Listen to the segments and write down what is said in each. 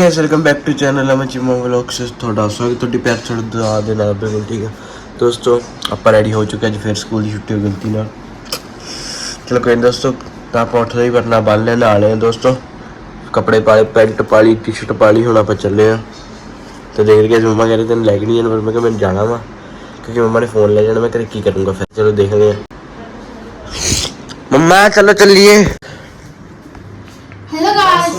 ਠੀਕ welcome back to channel Aman Cheema vlogs ਤੁਹਾਡਾ ਸਵਾਗਤ ਤੁਹਾਡੀ ਪਿਆਰ ਚੜ੍ਹ ਦੁਆ ਦੇ ਨਾਲ ਬਿਲਕੁਲ ਠੀਕ ਹੈ? ਦੋਸਤੋ, ਆਪਾਂ ਰੈਡੀ ਹੋ ਚੁੱਕੇ ਅੱਜ ਫਿਰ ਸਕੂਲ ਦੀ ਛੁੱਟੀ ਹੋ ਗਲਤੀ ਨਾਲ। ਚਲੋ ਕੋਈ ਦੋਸਤੋ, ਤਾਂ ਆਪਾਂ ਉੱਠ ਰਹੀ ਵਰਨਾ ਬੰਨ ਲੈਣ ਵਾਲੇ ਆ ਦੋਸਤੋ। ਕੱਪੜੇ ਪਾਲੇ ਪੈਂਟ ਪਾਲੀ ਟੀ-ਸ਼ਰਟ ਪਾਲੀ ਹੁਣ ਆਪਾਂ ਚੱਲੇ ਆ ਤੇ ਦੇਖ ਰਿਹਾ ਮੰਮਾ ਕਹਿੰਦੇ ਤੈਨੂੰ ਲੈ ਕੇ ਨਹੀਂ ਜਾਣਾ, ਪਰ ਮੈਂ ਕਿਹਾ ਮੈਂ ਜਾਣਾ ਵਾ। ਕਿਉਂਕਿ ਮੰਮਾ ਨੇ ਫੋਨ ਲੈ ਜਾਣਾ, ਮੈਂ ਘਰੇ ਕੀ ਕਰੂੰਗਾ ਫਿਰ? ਚਲੋ ਦੇਖਦੇ ਆ ਮੰਮਾ, ਚਲੋ ਚੱਲੀਏ।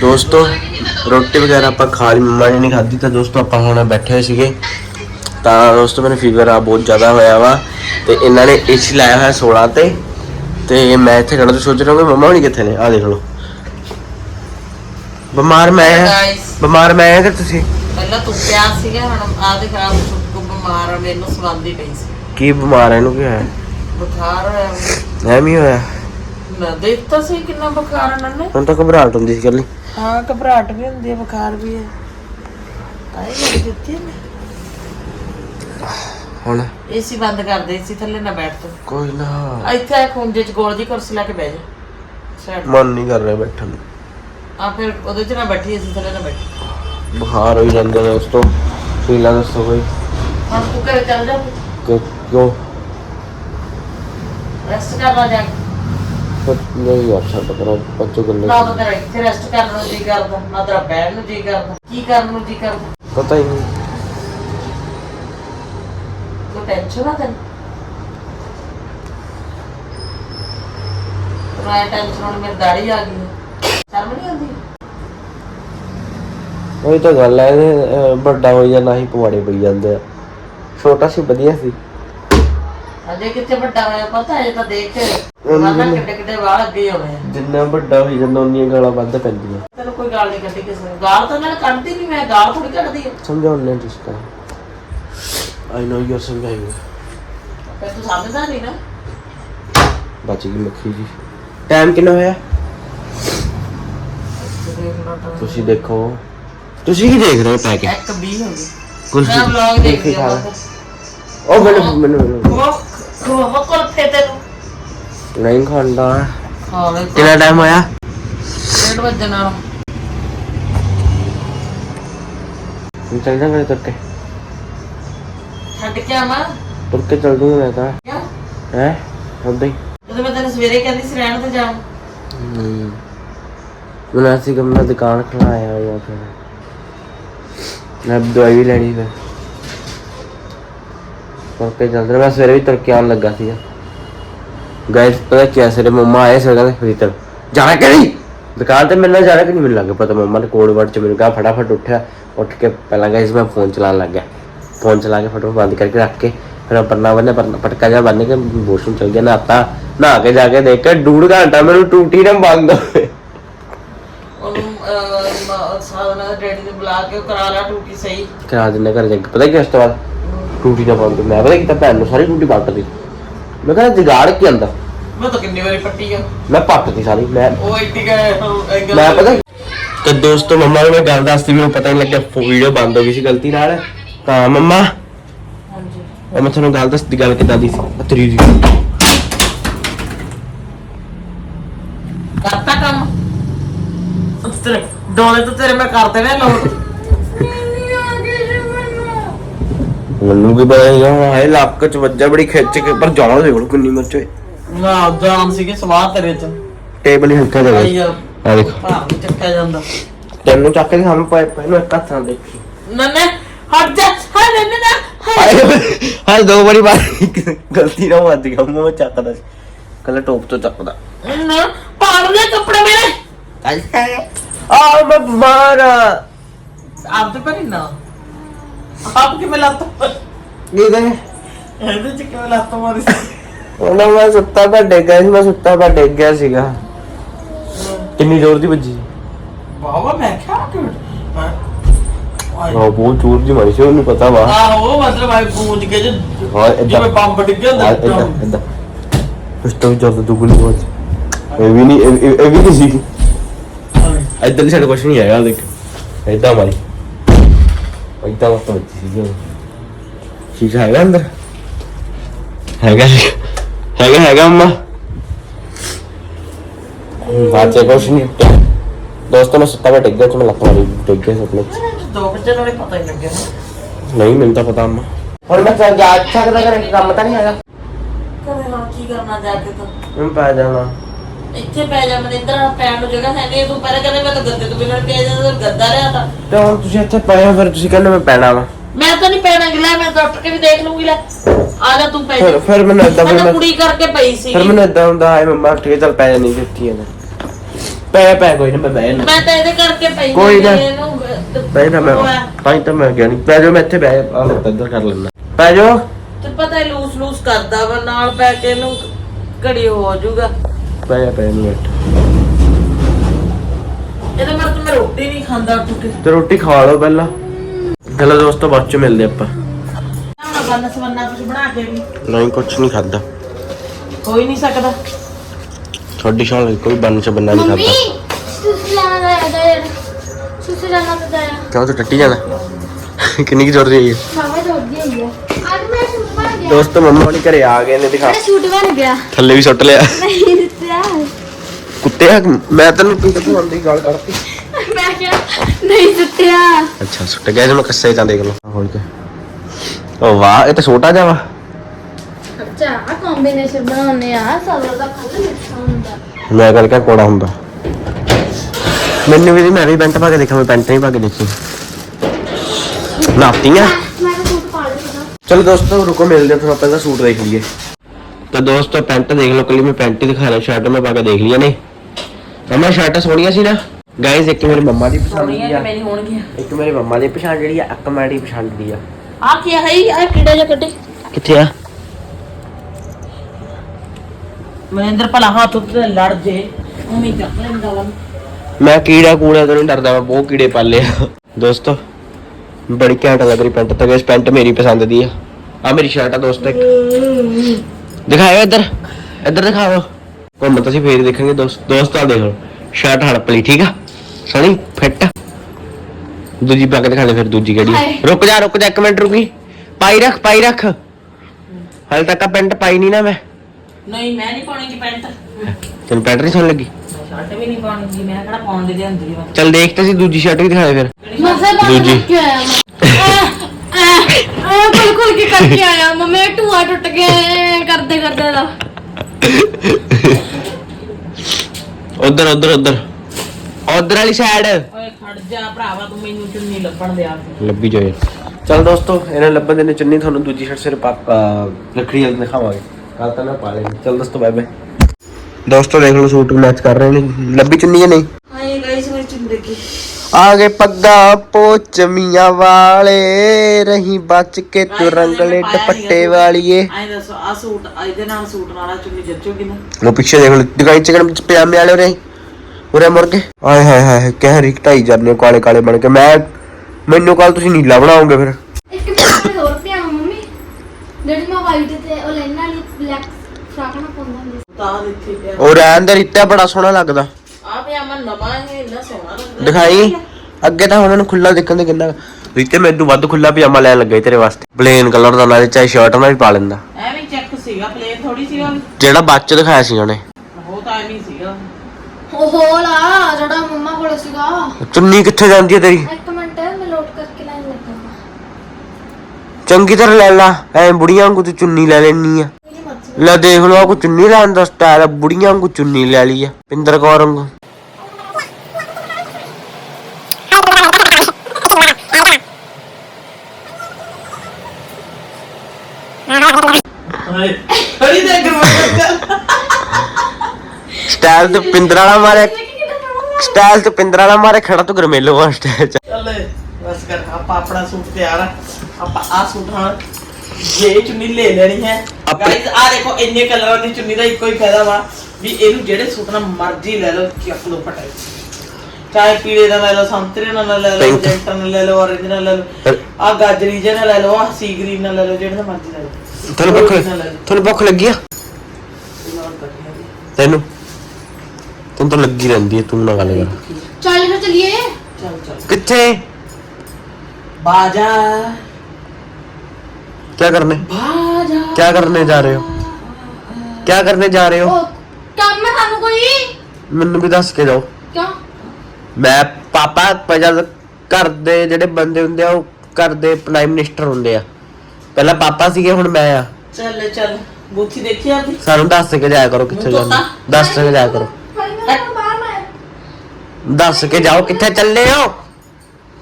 ਦੋਸਤੋ ਰੋਟੀ ਵਗੈਰਾ ਆਪਾਂ ਖਾ ਲਈ ਮੰਮਾ ਨੇ ਨਹੀਂ ਖਾਧੀ ਤਾਂ ਦੋਸਤੋ ਆਪਾਂ ਹੁਣ ਬੈਠੇ ਹੋਏ ਸੀਗੇ। ਤਾਂ ਦੋਸਤੋ ਮੈਨੂੰ ਫੀਵਰ ਆ ਬਹੁਤ ਜ਼ਿਆਦਾ ਹੋਇਆ ਵਾ ਤੇ ਇਹਨਾਂ ਨੇ ਏਸੀ ਲਾਇਆ ਹੋਇਆ 16 ਤੇ। ਤੇ ਮੈਂ ਇੱਥੇ ਖੜਾ ਤੇ ਸੋਚ ਰਿਹਾ ਕਿ ਮੰਮਾ ਹੁਣੀ ਕਿੱਥੇ ਨੇ? ਆ ਦੇਖ ਲਓ। ਬਿਮਾਰ ਮੈਂ ਬਿਮਾਰ ਮੈਂ ਕਿ ਤੁਸੀਂ? ਪਹਿਲਾਂ ਤੂੰ ਪਿਆ ਸੀਗਾ ਹੁਣ ਆ ਦੇ ਖਰਾਬ ਸੁੱਕ ਬਿਮਾਰ ਆ ਮੈਨੂੰ ਸਵਾਦੀ ਪਈ ਸੀ। ਕੀ ਬਿਮਾਰ ਹੈ ਇਹਨੂੰ ਕੀ ਹੋਇਆ? ਬੁਖਾਰ ਹੋਇਆ ਐਵੇਂ ਹੀ ਹੋਇਆ। ਮੈਂ ਦੇਖਤਾ ਸੀ ਕਿੰਨਾ ਬੁਖਾਰ ਆ ਨੰਨੇ? ਹੁਣ ਤਾਂ ਘਬਰਾਹਟ ਹੁੰਦੀ ਸੀ ਕੱਲੀ ਹਾਂ ਘਬਰਾਹਟ ਵੀ ਹੁੰਦੀ ਹੈ ਬੁਖਾਰ ਵੀ ਹੈ ਆਈ ਮੇਰੀ ਦਿੱਤੀ ਨੇ। ਹੁਣ? ਏਸੀ ਬੰਦ ਕਰ ਦੇ ਏਸੀ ਥੱਲੇ ਨਾ ਬੈਠ ਤੂੰ। ਕੋਈ ਨਾ। ਇੱਥੇ ਖੁੰਝੇ ਚ ਗੋਲ ਜੀ ਕੁਰਸੀ ਲੈ ਕੇ ਬਹਿ ਜਾ। ਸਾਈਡ ਮਨ ਨਹੀਂ ਕਰ ਰਿਹਾ ਬੈਠਣ ਨੂੰ। ਆ ਫਿਰ ਉਹਦੇ ਚ ਨਾ ਬੈਠੀ ਏਸੀ ਥੱਲੇ ਨਾ ਬੈਠੀ। ਬੁਖਾਰ ਹੋਈ ਜਾਂਦਾ ਹੈ ਉਸ ਤੋਂ। ਸੀਲਾ ਦੱਸੋ ਕੋਈ। ਹੁਣ ਤੂੰ ਘਰੇ ਚੱਲ ਜਾ। ਕਿ- ਕਿਉਂ? ਰੈਸਟ ਕਰ ਲਾ ਜਾ ਕੇ। ਪਰ ਨਹੀਂ ਯਾਰ ਛੱਡ ਪਰ ਬੱਚੋ ਗੱਲੇ ਨਾ ਤਾਂ ਤੇਰਾ ਇੱਥੇ ਰੈਸਟ ਕਰਨ ਨੂੰ ਜੀ ਕਰਦਾ ਨਾ ਤੇਰਾ ਬੈਠ ਨੂੰ ਜੀ ਕਰਦਾ ਕੀ ਕਰਨ ਨੂੰ ਜੀ ਕਰਦਾ ਪਤਾ ਹੀ ਨਹੀਂ ਕੋਈ ਟੈਨਸ਼ਨ ਆ ਤੈਨੂੰ ਰਾਇ ਟੈਨਸ਼ਨ ਹੁਣ ਮੇਰੀ ਦਾੜੀ ਆ ਗਈ ਹੈ ਸ਼ਰਮ ਨਹੀਂ ਆਉਂਦੀ ਉਹੀ ਤਾਂ ਗੱਲ ਹੈ ਇਹਦੇ, ਅਹ, ਵੱਡਾ ਹੋਈ ਜਾਂਦਾ ਹੀ ਪਵਾੜੇ ਪਈ ਜਾਂਦੇ ਆ। ਛੋਟਾ ਸੀ ਵਧੀਆ ਸੀ। ਅਜੇ ਕਿੱਥੇ ਵੱਡਾ ਹੋਇਆ ਪਤਾ ਹੈ ਤਾਂ ਦੇਖ ਕੇ ਉਹਨੂੰ ਵਾਲਾ ਵੀ- ਕਿੱਡੇ ਕਿੱਡੇ ਵਾਲ ਅੱਗੇ ਹੋਣੇ ਆ। ਜਿੰਨਾ ਵੱਡਾ ਹੋਈ ਜਾਂਦਾ ਉਨੀਆਂ ਗਾਲਾਂ ਵੱਧ ਪੈਂਦੀਆਂ। ਤੈਨੂੰ ਕੋਈ ਗਾਲ ਨਹੀਂ ਕੱਢੀ ਕਿਸੇ ਨੇ। ਗਾਲ ਤਾਂ ਮੈਂ ਕੱਢਦੀ ਨਹੀਂ ਮੈਂ ਗਾਲ ਥੋੜੀ ਕੱਢਦੀ ਆ। ਸਮਝਾਉਣੇ ਤੁਸੀਂ ਤਾਂ। ਆਈ ਨੋ ਯੂ ਆਰ ਸਮਝਾਈਂਗ ਫਿਰ ਤੂੰ ਸਮਝਦਾ ਨਹੀਂ ਨਾ। ਬਚ ਗਈ ਮੱਖੀ ਜੀ। ਟਾਈਮ ਕਿੰਨਾ ਹੋਇਆ? ਤੁਸੀਂ ਦੇਖੋ। ਤੁਸੀਂ ਕੀ ਦੇਖ ਰਹੇ ਹੋ ਪੈ ਕੇ? ਇੱਕ 20 ਹੋ ਗਈ। ਕੁਲਫੀ ਮੈਂ ਵਲੌਗ ਦੇਖਦੀ ਆ ਬਹੁਤ ਉਹ ਮੈਨੂੰ ਮੈਨੂੰ ਮੈਨੂੰ- ਉਹ ਉਹ ਕੋਲ ਤੈਨੂੰ ਨਹੀਂ ਖਾਂਦਾ ਹਾਂ ਕਿੰਨਾ ਟਾਈਮ ਹੋਇਆ ਡੇਢ ਵਜੇ ਨਾਲ ਚੱਲ ਜਾ ਮੇਰੇ ਤੁਰ ਕੇ ਛੱਡ ਕੇ ਆਵਾਂ ਤੁਰ ਕੇ ਚੱਲ ਦੂੰਗਾ ਮੈਂ ਤਾਂ ਕਿਉਂ ਹੈ ਉਦਾਂ ਹੀ ਜਦੋਂ ਮੈਂ ਤੈਨੂੰ ਸਵੇਰੇ ਕਹਿੰਦੀ ਸੀ ਰਹਿਣ ਤੇ ਜਾਉਂ ਹਮ। ਮੈਨੂੰ ਅਸੀਂ ਕਿ ਦੁਕਾਨ ਖਲਾਇਆ ਜਾਂ ਫਿਰ ਮੈਂ ਦਵਾਈ ਵੀ ਲੈਣੀ ਫਿਰ ਤੁਰ ਕੇ ਚੱਲ ਰਿਹਾ। ਮੈਂ ਸਵੇਰੇ ਵੀ ਤੁਰ ਕੇ ਆਉਣ ਲੱਗਾ ਸੀਗਾ। ਗਾਇਸ ਪਤਾ ਕੀ ਸਵੇਰੇ ਮੰਮਾ ਆਏ ਸੀ ਕਹਿੰਦੇ ਫਰੀਤਰ ਜਾਣਾ ਕਿ ਨਹੀਂ? ਦੁਕਾਨ ਤੇ ਮਿਲਣਾ ਜਾਣਾ ਕਿ ਨਹੀਂ ਮੈਨੂੰ ਲੱਗਾ ਪਤਾ ਮੰਮਾ ਨੇ ਵਰਡ ਚ ਮੈਨੂੰ ਕਹਾ ਫਟਾਫਟ ਉੱਠਿਆ ਉੱਠ ਕੇ ਪਹਿਲਾਂ ਗਾਇਸ ਮੈਂ ਫੋਨ ਚਲਾਉਣ ਲੱਗ ਗਿਆ। ਫੋਨ ਚਲਾ ਕੇ ਫਟਾਫਟ ਬੰਦ ਕਰਕੇ ਰੱਖ ਕੇ ਫਿਰ ਪਰਨਾ ਬੰਨੇ ਪਟਕਾ ਜਿਹਾ ਬੰਨ ਕੇ ਵਾਸ਼ਰੂਮ ਚਲ ਗਿਆ ਨਹਾਤਾ ਨਹਾ ਕੇ ਜਾ ਕੇ ਦੇਖ ਕੇ ਡੂੜ ਘੰਟਾ ਮੈਨੂੰ ਟੂਟੀ ਨਾ ਬੰਦ ਹੋਏ ਉਹਨੂੰ ਸਾਧਨਾ ਡੈਡੀ ਨੂੰ ਬੁਲਾ ਕੇ ਕਰਾ ਲਾ ਟੂਟੀ ਸਹੀ। ਕਰਾ ਦਿੰਦੇ ਘਰ ਜਾ ਕੇ। ਪਤਾ ਕੀ ਉਸ ਤੋਂ ਬਾਅਦ? ਟੂਟੀ ਦਾ ਬੰਦ। ਮੈਂ ਪਤਾ ਕੀਤਾ ਭੈਣ ਨੂੰ ਸਾਰੀ ਟੂਟੀ ਪੱਟਦੀ ਮੈਂ ਕਹਿੰਦਾ ਜਗਾੜ ਕੀ ਅੰਦਰ। ਮੈਂ ਤਾਂ ਕਿੰਨੀ ਵਾਰੀ ਪੱਟੀ ਆ। ਮੈਂ ਪੱਟਦੀ ਸਾਰੀ। ਮੈਂ ਉਹ ਐਡੀ ਗਏ ਮੈਂ ਪਤਾ ਤੇ ਦੋਸਤੋ ਮੰਮਾ ਨੂੰ ਮੈਂ ਗੱਲ ਦੱਸਦੀ ਮੈਨੂੰ ਪਤਾ ਨਹੀਂ ਲੱਗਿਆ ਵੀਡੀਓ ਬੰਦ ਹੋ ਗਈ ਸੀ ਗਲਤੀ ਨਾਲ। ਤਾਂ ਮੰਮਾ ਹਾਂਜੀ। ਉਹ ਮੈਂ ਤੁਹਾਨੂੰ ਗੱਲ ਦੱਸਦੀ ਗੱਲ ਕਿੱਦਾਂ ਦੀ ਸੀ? ਤੇਰੀ ਦੀ ਕਰਤਾ ਕੰਮ? ਤੇਰੇ ਡੋਲੇ ਤਾਂ ਤੇਰੇ ਮੈਂ ਕਰ ਦੇਣੇ ਲੋਟ ਮੈਨੂੰ ਕੀ ਪਤਾ ਸੀਗਾ ਹਾਏ ਲੱਕ ਚ ਵੱਜਾ ਬੜੀ ਖਿੱਚ ਕੇ ਪਰ ਜਾਣ ਦੇ ਕੋਲ ਕਿੰਨੀ ਮੱਚ ਹੋਏ ਨਾ ਜਾਨ ਸੀਗੇ ਸਵਾਹ ਤੇਰੇ ਚ। ਟੇਬਲ ਹੀ ਆਈ ਗਿਆ ਯਾਰ ਆ ਦੇਖ। ਨਹੀਂ ਚੱਕਿਆ ਜਾਂਦਾ। ਤੈਨੂੰ ਚੱਕ ਕੇ ਸਾਨੂੰ ਪਏ ਪਹਿਲਾਂ ਇੱਕ ਹੱਥ ਨਾਲ ਦੇਖੀ। ਨੰਨੇ ਹਟ ਜਾ। ਹਾਂ ਨੰਨੇ ਨਾ ਹਾਏ। ਹਾਏ ਦੋ ਵਾਰੀ ਬਾਰ ਗਲਤੀ ਨਾਲ ਵੱਜ ਗਿਆ ਮੂੰਹ ਵਿੱਚ ਚੱਕਦਾ ਸੀ। ਕੱਲ ਟੋਪ ਤੋਂ ਚੱਕਦਾ। ਨਾ ਪਾੜ ਦੇ ਕੱਪੜੇ ਮੇਰੇ। ਆ ਮੈਂ ਬਿਮਾਰ ਆ। ਆਪ ਤੇ ਪਰੀ ਨਾ। ਆਪ ਕਿਵੇਂ ਲੱਤ ਇਹਦੇ? ਇਹਦੇ ਚ ਕਿਵੇਂ ਲੱਤ ਮਾਰੀ ਸੀ? ਉਹਨਾਂ ਮੈਂ ਸੁੱਤਾ ਪਿਆ ਡਿੱਗ ਗਿਆ ਸੀ ਮੈਂ ਸੁੱਤਾ ਪਿਆ ਡਿੱਗ ਗਿਆ ਸੀਗਾ। ਕਿੰਨੀ ਜ਼ੋਰ ਦੀ ਵੱਜੀ? ਬਾਬਾ ਮੈਂ ਕਿਹਾ ਕਿ ਉਹ ਬਹੁਤ ਚੂਰ ਜੀ ਮਾਰੀ ਸੀ ਉਹਨੂੰ ਪਤਾ ਵਾ। ਆਹੋ ਮਤਲਬ ਆਈ ਪੂੰਝ ਕੇ ਜੇ ਹਾਂ ਏਦਾਂ। ਜਿਵੇਂ ਬੰਬ ਡਿੱਗਿਆ ਹੁੰਦਾ ਹਾਂ, ਏਦਾਂ ਏਦਾਂ। ਉਸ ਤੋਂ ਵੀ ਜ਼ਿਆਦਾ ਦੁਗਣੀ ਬਹੁਤ ਇਹ ਵੀ ਨਹੀਂ ਇਹ ਇਹ- ਇਹ ਵੀ ਨਹੀਂ ਸੀ। ਇੱਧਰ ਸਾਡੇ ਕੁਝ ਨਹੀਂ ਹੈਗਾ ਦੇਖ। ਏਦਾਂ ਮਾਰੀ। ਏਦਾਂ ਮਤ ਵੱਜੀ ਸੀ ਜੋ ਸ਼ੀਸ਼ਾ ਹੈਗਾ ਅੰਦਰ ਹੈਗਾ। ਹੈਗਾ ਹੈਗਾ ਅੰਮਾ ਬਾਚੇ ਕੁਛ ਨਹੀਂ। ਦੋਸਤੋ ਮੈਂ ਸੁੱਤਾ ਪਿਆ ਡਿੱਗ ਗਿਆ ਤੇ ਮੈਂ ਲੱਤ ਮਾਰੀ ਡਿੱਗ ਗਿਆ ਸੁਪਨੇ ਚ ਦੋ ਵਜੇ ਨਾਲੇ ਪਤਾ ਹੀ ਲੱਗਿਆ ਨਾ। ਨਹੀਂ ਮੈਨੂੰ ਤਾਂ ਪਤਾ ਅੰਮਾ ਹੁਣ ਮੈਂ ਚੱਲ ਜਾ ਸਕਦਾ ਕਰ ਕੰਮ ਤਾਂ ਨਹੀਂ ਹੈਗਾ ਕਦੇ ਹੁਣ ਕੀ ਕਰਨਾ ਜਾ ਕੇ ਤੂੰ ਮੈਂ ਪੈ ਜਾਣਾ ਇੱਥੇ ਪੈ ਜਾ ਮਨਿੰਦਰ ਪੈਣ ਨੂੰ ਜਗ੍ਹਾ ਹੈ ਨਹੀਂ ਤੂੰ ਪਹਿਲਾਂ ਕਹਿੰਦੇ ਮੈਂ ਤਾਂ ਗੱਦੇ ਤੋਂ ਬਿਨਾਂ ਪਿਆ ਜਾਂਦਾ ਗੱਦਾ ਲਿਆ ਤਾਂ। ਤੇ ਹੁਣ ਤੁਸੀਂ ਇੱਥੇ ਪਏ ਹੋ ਫਿਰ ਤੁਸੀਂ ਕਹਿੰਦੇ ਮੈਂ ਪੈਣਾ ਵਾ। ਮੈਂ ਤਾਂ ਨਹੀਂ ਪੈਣਾ ਗਿਲਾ ਮੈਂ ਤਾਂ ਉੱਠ ਕੇ ਵੀ ਦੇਖ ਲੂੰਗੀ ਲੈ। ਆ ਜਾ ਤੂੰ ਪੈ ਜਾ। ਫਿਰ ਫਿਰ ਮੈਨੂੰ ਏਦਾਂ ਮੈਂ ਤਾਂ ਮੈਂ ਕੁੜੀ ਕਰਕੇ ਪਈ ਸੀ। ਫਿਰ ਮੈਨੂੰ ਏਦਾਂ ਹੁੰਦਾ ਆਏ ਮੰਮਾ ਠੀਕ ਚੱਲ ਪੈ ਜਾਣੀ ਦਿੱਤੀ ਹੈ ਪੈ ਪੈ ਕੋਈ ਨਾ ਮੈਂ ਬਹਿ ਜਾਣਾ ਮੈਂ ਤਾਂ ਇਹਦੇ ਕਰਕੇ ਪਈ ਕੋਈ ਨਾ। ਇਹਨੂੰ ਬਹਿ ਨਾ ਮੈਂ। ਤਾਂ ਤਾਂ ਮੈਂ ਗਿਆ ਨਹੀਂ ਪੈ ਜਾਓ ਮੈਂ ਇੱਥੇ ਬਹਿ ਆ ਲੱਤ ਇੱਧਰ ਕਰ ਲੈਣਾ ਪੈ ਜਾਓ। ਤੇ ਪਤਾ ਹੀ ਲੂਸ ਲੂਸ ਕਰਦਾ ਵਾ ਨਾਲ ਪੈ ਕੇ ਇਹਨੂੰ ਘੜੀ ਹੋ ਜਾਊਗਾ। ਪੈ ਜਾ ਪੈ ਨਹੀਂ ਬੈਠ ਇਹਦੇ ਮਰ ਮੈਂ ਰੋਟੀ ਨਹੀਂ ਖਾਂਦਾ ਕੇ। ਤੇ ਰੋਟੀ ਖਾ ਲਓ ਪਹਿਲਾਂ। ਚਲੋ ਦੋਸਤੋ ਬਾਅਦ ਚ ਮਿਲਦੇ ਆਪਾਂ। ਹੁਣ ਬੰਨ ਸਵੰਨਾ ਕੁਝ ਬਣਾ ਕੇ ਵੀ। ਨਹੀਂ ਕੁਛ ਨਹੀਂ ਖਾਦਾ ਕੋਈ ਨਹੀਂ ਸਕਦਾ। ਤੁਹਾਡੀ ਸ਼ਾਲ ਕੋਈ ਬੰਨ ਚ ਬੰਨਾ ਨਹੀਂ ਮੰਮੀ ਖਾਦਾ ਸੁਸੂ ਜਾਣਾ ਦਾ ਹੈ ਸੁਸੂ ਜਾਣਾ ਦਾ ਹੈ। ਕਿਉਂ ਤੂੰ ਟੱਟੀ ਜਾਣਾ? ਕਿੰਨੀ ਕੀ ਜ਼ੋਰ ਦੀ ਹੈ ਖਾਵਾ ਜੋੜਦੀ ਹੋਈ ਹੈ ਅੱਜ ਮੇਰਾ ਸੂਟ ਬਣ ਗਿਆ ਦੋਸਤੋ ਮੰਮਾ ਹੁਣੀ ਘਰੇ ਆ ਗਏ ਨੇ ਦਿਖਾ। ਮੇਰਾ ਸੂਟ ਬਣ ਗਿਆ। ਥੱਲੇ ਵੀ ਸੁੱਟ ਲਿਆ। ਨਹੀਂ ਦਿੱਤਾ। ਕੁੱਤੇ ਆ ਮੈਂ ਤੈਨੂੰ ਕੀ ਤੂੰ ਆਂਦੀ ਗੱਲ ਕਰਤੀ। ਮੈਂ ਕਿਹਾ ਨਹੀਂ ਦਿੱਤਿਆ ਅੱਛਾ ਸੁੱਟ ਗਿਆ। ਜੇ ਮੈਂ ਕੱਸੇ ਤਾਂ ਦੇਖ ਲਓ। ਹੋਰ ਕੀ। ਓ ਵਾਹ ਇਹ ਤਾਂ ਛੋਟਾ ਜਿਹਾ ਵਾ। ਅੱਛਾ ਆ ਕੰਬੀਨੇਸ਼ਨ ਬਣਾਉਣੇ ਆ। ਸਬਰ ਦਾ ਖੱਲ ਮਿੱਠਾ ਹੁੰਦਾ। ਮੈਂ ਕਰਕੇ ਕੋੜਾ ਹੁੰਦਾ। ਮੈਨੂੰ ਵੀ ਮੈਂ ਵੀ ਪੈਂਟ ਪਾ ਕੇ ਦੇਖਾਂ ਮੈਂ ਪੈਂਟ ਨਹੀਂ ਪਾ ਕੇ ਦੇਖੀ ਲਿਆ ਚਲੋ ਦੋਸਤੋ ਰੁਕੋ ਮਿਲਦੇ ਹਾਂ ਤੁਹਾਨੂੰ ਪਹਿਲਾਂ ਸੂਟ ਦੇਖ ਲਈਏ। ਤਾਂ ਦੋਸਤੋ ਪੈਂਟ ਦੇਖ ਲਓ ਕੱਲੀ ਮੈਂ ਪੈਂਟ ਹੀ ਦਿਖਾ ਰਿਹਾ ਸ਼ਰਟ ਮੈਂ ਪਾ ਕੇ ਦੇਖ ਲਿਆ ਨੇ। ਮੰਮਾ ਸ਼ਰਟਾਂ ਸੋਹਣੀਆਂ ਸੀ ਨਾ? ਗਾਇਜ਼ ਇੱਕ ਮੇਰੀ ਮੰਮਾ ਦੀ ਪਸੰਦ ਦੀ ਆ। ਮੇਰੀ ਹੋਣਗੀਆਂ? ਇੱਕ ਮੇਰੀ ਮੰਮਾ ਦੀ ਪਸੰਦ ਜਿਹੜੀ ਆ ਇੱਕ ਮੇਰੀ ਪਸੰਦ ਦੀ ਆ। ਆ ਕੀ ਹੈ ਆ ਕਿਹੜਾ ਜਿਹਾ ਕੱਢੀ? ਕਿੱਥੇ ਆ? ਮਨਿੰਦਰ ਭਲਾ ਹੱਥ ਉੱਤੇ ਲੜ ਜੇ। ਉਮੀ ਚੱਕ ਲੈਂਦਾ ਵਾ। ਮੈਂ ਕੀੜਾ ਕੂੜਾ ਤੋਂ ਨਹੀਂ ਡਰਦਾ ਮੈਂ ਬਹੁਤ ਕੀੜੇ ਪਾਲੇ ਆ। ਦੋਸਤੋ ਬੜੀ ਘੈਂਟ ਲੱਗ ਰਹੀ ਪੈਂਟ ਤਾਂ ਗਾਇਸ ਪੈਂਟ ਮੇਰੀ ਪਸੰਦ ਦੀ ਆ। ਆ ਮੇਰੀ ਸ਼ਰਟ ਆ ਦੋਸਤੋ ਇੱਕ। ਦਿਖਾਓ ਇੱਧਰ ਇੱਧਰ ਦਿਖਾਓ। ਘੁੰਮ ਤੁਸੀਂ ਫੇਰ ਦੇਖਾਂਗੇ ਦੋਸਤ ਦੋਸਤ ਆ ਦੇਖੋ ਸ਼ਰਟ ਹੜਪ ਲਈ ਠੀਕ ਆ? ਸਣੀ ਫਿੱਟ ਦੂਜੀ ਪਾ ਕੇ ਦਿਖਾ ਦੇ ਫਿਰ ਦੂਜੀ ਕਿਹੜੀ ਆ। ਰੁਕ ਜਾ ਰੁਕ ਜਾ ਇੱਕ ਮਿੰਟ ਰੁਕੀ। ਪਾਈ ਰੱਖ ਪਾਈ ਰੱਖ। ਹਾਲੇ ਤੱਕ ਆ ਪੈਂਟ ਪਾਈ ਨਹੀਂ ਨਾ ਮੈਂ। ਨਹੀਂ ਮੈਂ ਨਹੀਂ ਪਾਉਣੀ ਜੀ ਪੈਂਟ। ਤੈਨੂੰ ਪੈਂਟ ਨਹੀਂ ਸੁਣ ਲੱਗੀ? ਸ਼ਰਟ ਵੀ ਨਹੀਂ ਪਾਉਣੀ ਜੀ ਮੈਂ ਕਿਹੜਾ ਪਾਉਣ ਦੇ ਹੁੰਦੀ ਵਾ ਚੱਲ ਦੇਖ ਤੇ ਸੀ ਦੂਜੀ ਸ਼ਰਟ ਵੀ ਦਿਖਾ ਦੇ ਫਿਰ। ਦੂਜੀ। ਮੈਂ। ਆ ਕੋਲ ਕੋਲ ਕੇ ਕਰਕੇ ਆਇਆ। ਮੰਮੀ ਟੂਆ ਟੁੱਟ ਗਿਆ ਐਂ ਕਰਦੇ ਕਰਦੇ ਦਾ। ਉਧਰ ਉਧਰ ਉਧਰ। ਉਧਰ ਵਾਲੀ ਸਾਈਡ ਓਏ ਖੜ ਜਾ ਭਰਾਵਾ ਤੂੰ ਮੈਨੂੰ ਚੁੰਨੀ ਲੱਭਣ ਦੇ ਆ। ਲੱਭੀ ਜਾਏ ਚਲ ਦੋਸਤੋ ਇਹਨਾਂ ਲੱਭਣ ਦੇ ਨੇ ਚੁੰਨੀ ਤੁਹਾਨੂੰ ਦੂਜੀ ਸ਼ਰਟ ਸਿਰ ਪਾ ਰੱਖੜੀ ਵਾਲੀ ਦਿਖਾਵਾਂਗੇ। ਕੱਲ ਤਾਂ ਨਾ ਪਾ ਲੈਣੀ ਚਲ ਦੋਸਤੋ ਬਾਏ ਬਾਏ ਦੋਸਤੋ ਦੇਖ ਲਓ ਸੂਟ ਮੈਚ ਕਰ ਰਹੇ ਨੇ। ਲੱਭੀ ਚੁੰਨੀ ਹੈ ਨਹੀਂ? ਹਾਏ ਗਾਇਸ ਮੇਰੀ ਕੀ ਆ ਗਏ ਪੱਗਾਂ ਪੋਚਮੀਆਂ ਵਾਲੇ ਰਹੀ ਬਚ ਕੇ ਤੂੰ ਰੰਗਲੇ ਦੁਪੱਟੇ ਵਾਲੀਏ। ਆਏ ਦੱਸੋ ਆ ਸੂਟ ਇਹਦੇ ਨਾਲ ਸੂਟ ਨਾਲ ਚੁੰਨੀ ਜੱਚੂਗੀ ਨਾ। ਉਹ ਪਿੱਛੇ ਦੇਖ ਲਓ ਦਿਖਾਈ ਚਿਕਨ ਵਿੱਚ ਪਜਾਮੇ ਵਾਲੇ ਉਰੇ? ਉਰੇ ਮੁਰਗੇ। ਆਏ ਹਾਏ ਹਾਏ ਕਹਿ ਰਹੀ ਢਾਈ ਜਾਂਦੇ ਕਾਲੇ ਕਾਲੇ ਬਣ ਕੇ। ਮੈਂ ਮੈਨੂੰ ਕੱਲ ਤੁਸੀਂ ਨੀਲਾ ਬਣਾਓਗੇ ਫਿਰ। ਇੱਕ ਮਿੰਟ ਹੋਰ ਪਿਆ ਮੰਮੀ। ਜਿਹੜੀ ਮੈਂ ਵਾਈਟ ਤੇ ਉਹ ਲੈਣ ਵਾਲੀ ਬਲੈਕ ਫਰਾਕ ਨਾ ਪਾਉਂਦਾ ਹੁੰਦੀ। ਤਾਂ ਦਿੱਤੀ ਪਿਆ। ਉਹ ਰਹਿਣ ਦੇ ਰਿੱਤਾ ਬੜਾ ਸੋਹਣਾ ਲੱਗਦਾ। ਆ ਪਜਾਮਾ ਨਵਾਂ ਹੈ ਇੰਨਾ ਸੋਹਣਾ ਲੱਗਦਾ। ਦਿਖਾਈ? ਅੱਗੇ ਤਾਂ ਉਹਨਾਂ ਨੂੰ ਖੁੱਲਾ ਦੇਖਣ ਦੇ ਕਿੰਨਾ ਰਿੱਤੇ ਮੈਨੂੰ ਵੱਧ ਖੁੱਲਾ ਪਜਾਮਾ ਲੈਣ ਲੱਗਾ ਤੇਰੇ ਵਾਸਤੇ। ਪਲੇਨ ਕਲਰ ਦਾ ਨਾਲੇ ਚਾਹੇ ਸ਼ਰਟ ਨਾਲ ਵੀ ਪਾ ਲੈਂਦਾ। ਐਵੇਂ ਚੈੱਕ ਸੀਗਾ ਪਲੇਨ ਥੋੜੀ ਸੀਗਾ ਜਿਹੜਾ ਬਾਅਦ ਚ ਦਿਖਾਇਆ ਸੀ ਉਹਨੇ। ਉਹ ਤਾਂ ਐਵੇਂ ਸੀਗਾ। ਉਹ ਹੋਲਾ ਜਿਹੜਾ ਮੰਮਾ ਕੋਲ ਸੀਗਾ। ਚੁੰਨੀ ਕਿੱਥੇ ਜਾਂਦੀ ਹੈ ਤੇਰੀ? ਇੱਕ ਮਿੰਟ ਮੈਂ ਲੋਡ ਕਰਕੇ ਲਾਈਨ ਲੱਗਾ ਚੰਗੀ ਤਰ੍ਹਾਂ ਲੈ ਲਾ ਐ ਬੁੜੀਆਂ ਵਾਂਗੂ ਤੂੰ ਚੁੰਨੀ ਲੈ ਲੈਣੀ ਆ। ਮੇਰੀ ਮਰਜ਼ੀ। ਲੈ ਦੇਖ ਲਓ ਕੋ ਚੁੰਨੀ ਲੈਣ ਦਾ ਸਟਾਈਲ ਆ ਬੁੜੀਆਂ ਵਾਂਗੂ ਚੁੰਨੀ ਲੈ ਲਈ ਆ ਪਿੰਦਰ ਕੌਰ ਵਾਂਗੂ। ਸਟਾਈਲ ਤੇ ਪਿੰਦਰ ਵਾਲਾ ਮਾਰਿਆ ਸਟਾਈਲ ਤੇ ਪਿੰਦਰ ਵਾਲਾ ਮਾਰਿਆ ਖੜਾ ਤੂੰ ਗਰਮੇਲੋ ਵਾਲਾ ਸਟਾਈਲ ਚ। ਚੱਲ ਬਸ ਕਰ ਆਪਾਂ ਆਪਣਾ ਸੂਟ ਤਿਆਰ ਆ। ਆਪਾਂ ਆ ਸੂਟ ਹਾਂ ਜੇ ਚੁੰਨੀ ਲੈ ਲੈਣੀ ਹੈ। ਆਪਣੇ- ਗਾਇਸ ਆ ਦੇਖੋ ਇੰਨੇ ਕਲਰਾਂ ਦੀ ਚੁੰਨੀ ਦਾ ਇੱਕੋ ਹੀ ਫਾਇਦਾ ਵਾ ਵੀ ਇਹਨੂੰ ਜਿਹੜੇ ਸੂਟ ਨਾਲ ਮਰਜ਼ੀ ਲੈ ਲਓ ਚੱਕ ਲਓ ਫਟਾਈ ਚਾਹੇ ਪੀਲੇ ਦਾ ਲੈ ਲਓ ਸੰਤਰੇ ਨਾਲ ਲੈ ਲਓ Pink. ਨਾਲ ਲੈ ਲਓ orange ਨਾਲ ਲੈ ਲਓ। ਆ ਗਾਜਰੀ ਜਿਹੇ ਨਾਲ ਲੈ ਲਓ ਆ ਸੀ ਗ੍ਰੀਨ ਨਾਲ ਲੈ ਲਓ ਜਿਹੜਾ ਮਰਜ਼ੀ ਲੈ ਲਓ। ਤੁਹਾਨੂੰ ਭੁੱਖ ਕੋਈ ਤੁਹਾਨੂੰ ਭੁੱਖ ਲੱਗੀ ਆ? ਤੈਨੂੰ? ਤੈਨੂੰ ਤਾਂ ਲੱਗੀ ਰਹਿੰਦੀ ਹੈ ਤੂੰ ਨਾ ਗੱਲ ਕਰ ਚੱਲ ਫਿਰ ਚਲੀਏ। ਚੱਲ ਚੱਲ। ਕਿੱਥੇ? ਬਾਜਾ। ਕੀ ਕਰਨੇ? ਬਾਜਾ। ਕੀ ਕਰਨੇ ਜਾ ਰਹੇ ਹੋ? ਕੀ ਕਰਨੇ ਜਾ ਰਹੇ ਹੋ? ਕੰਮ ਹੈ ਸਾਨੂੰ ਕੋਈ? ਮੈਨੂੰ ਵੀ ਦੱਸ ਕੇ ਜਾਓ। ਕਿਉਂ? ਮੈਂ ਪਾਪਾ ਜਦ ਘਰ ਦੇ ਜਿਹੜੇ ਬੰਦੇ ਹੁੰਦੇ ਆ ਉਹ ਘਰ ਦੇ ਪ੍ਰਾਈਮ ਮਿਨਿਸਟਰ ਹੁੰਦੇ ਆ। ਪਹਿਲਾਂ ਪਾਪਾ ਸੀਗੇ ਹੁਣ ਮੈਂ ਆ। ਚੱਲ ਚੱਲ। ਬੁੱਥੀ ਦੇਖੀ ਆਪਦੀ ਸਾਨੂੰ ਦੱਸ ਕੇ ਜਾਇਆ ਕਰੋ ਕਿੱਥੇ ਜਾਣਾ ਦੱਸ ਕੇ ਜਾਇਆ ਕਰੋ। ਦੱਸ ਕੇ ਜਾਓ ਕਿੱਥੇ ਚੱਲੇ ਹੋ?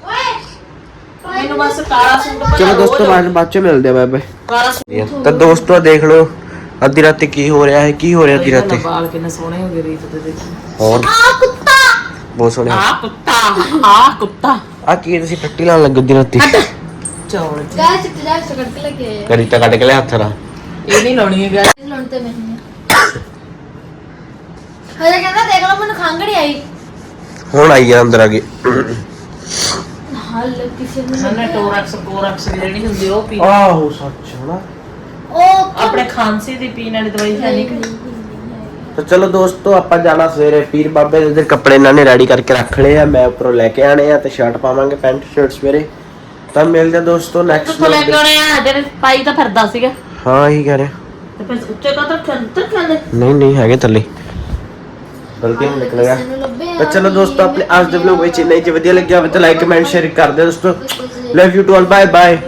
ਓਏ ਮੈਨੂੰ ਬਸ ਕਾਲਾ ਸੂਟ ਬਣਾ ਚਲੋ ਦੋਸਤੋ ਬਾਅਦ ਬਾਅਦ ਚ ਮਿਲਦੇ ਆ ਬਾਏ ਬਾਏ ਕਾਲਾ ਸੂਟ ਤਾਂ ਦੋਸਤੋ ਦੇਖ ਲਓ ਅੱਧੀ ਰਾਤੀ ਕੀ ਹੋ ਰਿਹਾ ਹੈ ਕੀ ਹੋ ਰਿਹਾ ਅੱਧੀ ਰਾਤੀ? ਬਾਲ ਕਿੰਨੇ ਸੋਹਣੇ ਹੋ ਗਏ ਰੀਤ ਦੇ ਦੇਖੀ ਹੋਰ? ਬਹੁਤ ਸੋਹਣੇ ਆ। ਕੁੱਤਾ ਆ ਕੁੱਤਾ। ਆ ਕੀ ਤੁਸੀਂ ਟੱਟੀ ਲਾਉਣ ਲੱਗੇ ਅੱਧੀ ਰਾਤੀ? ਚੌਲ ਜਾ। ਚਿੱਟ ਜਾ ਚਕੜ ਕੇ ਲੈ ਕੇ ਆਏ ਕਰੀ ਤਾਂ ਕੱਢ ਕੇ ਲੈ ਹੱਥ ਨਾਲ। ਇਹ ਨਹੀਂ ਲਾਉਣੀ ਹੈ ਗਾਇਸ ਲੋਣ ਤੇ ਨਹੀਂ ਹਜੇ ਕਹਿੰਦਾ ਦੇਖ ਲਓ ਮੈਨੂੰ ਖੰਗੜੀ ਆਈ। ਹੁਣ ਆਈ ਆ ਅੰਦਰ ਆ ਕੇ। ਹਲ ਕਿਸੇ ਨੂੰ ਉਹਨੇ ਟੋਰਕਸ ਕੋਰਕਸ ਜਿਹੜੀ ਹੁੰਦੀ ਉਹ ਪੀ। ਆਹੋ ਸੱਚ ਹਨਾ ਉਹ ਆਪਣੇ ਖਾਂਸੀ ਦੀ ਪੀਣ ਵਾਲੀ ਦਵਾਈ ਹੈ ਨਹੀਂ ਕਿ? ਤਾਂ ਚਲੋ ਦੋਸਤੋ ਆਪਾਂ ਜਾਣਾ ਸਵੇਰੇ ਪੀਰ ਬਾਬੇ ਦੇ ਕੱਪੜੇ ਇਹਨਾਂ ਨੇ ਰੈਡੀ ਕਰਕੇ ਰੱਖ ਲਏ ਆ। ਮੈਂ ਉੱਪਰੋਂ ਲੈ ਕੇ ਆਣੇ ਆ ਤੇ ਸ਼ਰਟ ਪਾਵਾਂਗੇ ਪੈਂਟ ਸ਼ਰਟ ਸਵੇਰੇ। ਤਾਂ ਮਿਲਦੇ ਆ ਦੋਸਤੋ ਨੈਕਸਟ ਲੈ ਕੇ ਆਉਣੇ ਆ ਜਿਹੜੇ ਪਾਈ ਤਾਂ ਫਿਰਦਾ ਸੀਗਾ। ਹਾਂ ਇਹੀ ਕਹਿ ਰਹੇ। ਤੇ ਫਿਰ ਉੱਚੇ ਕਾ ਤਾਂ ਖੰਤਰ ਖਾਂਦੇ ਨਹੀਂ ਨਹੀਂ ਹੈਗੇ ਥੱਲੇ। ਗਲਤੀ ਨਾਲ ਨਿਕਲ ਗਿਆ। ਤਾਂ ਚਲੋ ਦੋਸਤੋ ਆਪਣੇ ਅੱਜ ਦੇ ਵਲੋਗ ਵਿੱਚ ਇੰਨਾ ਹੀ। ਜੇ ਵਧੀਆ ਲੱਗਿਆ ਹੋਵੇ ਤਾਂ ਲਾਈਕ ਕਮੈਂਟ ਸ਼ੇਅਰ ਕਰ ਦਿਓ ਦੋਸਤੋ। Love you to all bye bye